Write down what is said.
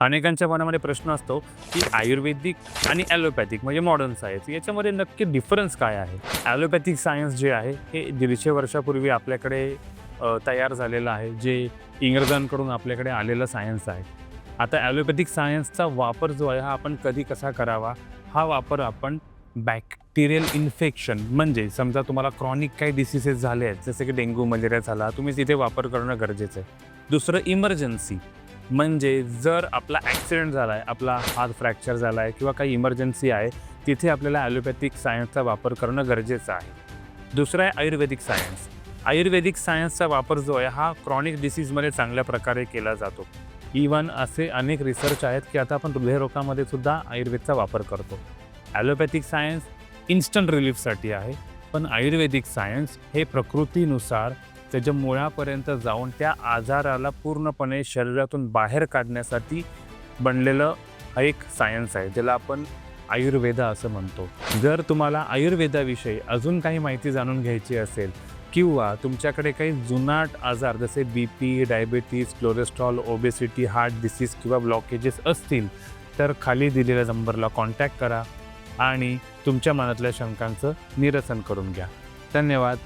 अनेकांच्या मनामध्ये प्रश्न असतो की आयुर्वेदिक आणि ॲलोपॅथिक म्हणजे मॉडर्न सायन्स याच्यामध्ये नक्की डिफरन्स काय आहे? ॲलोपॅथिक सायन्स जे आहे हे दीडशे वर्षापूर्वी आपल्याकडे तयार झालेलं आहे जे इंग्रजांकडून आपल्याकडे आलेलं सायन्स आहे. आता ॲलोपॅथिक सायन्सचा वापर जो आहे हा आपण कधी कसा करावा? हा वापर आपण बॅक्टेरियल इन्फेक्शन म्हणजे समजा तुम्हाला क्रॉनिक काही डिसिसेस झाले आहेत जसे की डेंग्यू मलेरिया झाला तुम्ही तिथे वापर करणं गरजेचं आहे. दुसरं इमर्जन्सी म्हणजे जर आपला ॲक्सिडेंट झाला आहे आपला हात फ्रॅक्चर झाला आहे किंवा काही इमर्जन्सी आहे तिथे आपल्याला ॲलोपॅथिक सायन्सचा वापर करणं गरजेचं आहे. दुसरं आहे आयुर्वेदिक सायन्स. आयुर्वेदिक सायन्सचा वापर जो आहे हा क्रॉनिक डिसीजमध्ये चांगल्या प्रकारे केला जातो. इवन असे अनेक रिसर्च आहेत की आता आपण हृदयरोगामध्ये सुद्धा आयुर्वेदचा वापर करतो. ॲलोपॅथिक सायन्स इन्स्टंट रिलीफसाठी आहे पण आयुर्वेदिक सायन्स हे प्रकृतीनुसार त्याच्या मुळापर्यंत जाऊन त्या आजाराला पूर्णपणे शरीरातून बाहेर काढण्यासाठी बनलेलं हा एक सायन्स आहे ज्याला आपण आयुर्वेदा असं म्हणतो. जर तुम्हाला आयुर्वेदाविषयी अजून काही माहिती जाणून घ्यायची असेल किंवा तुमच्याकडे काही जुनाट आजार जसे B P diabetes cholesterol obesity heart disease किंवा ब्लॉकेजेस असतील तर खाली दिलेल्या नंबरला कॉन्टॅक्ट करा आणि तुमच्या मनातल्या शंकांचं निरसन करून घ्या. धन्यवाद.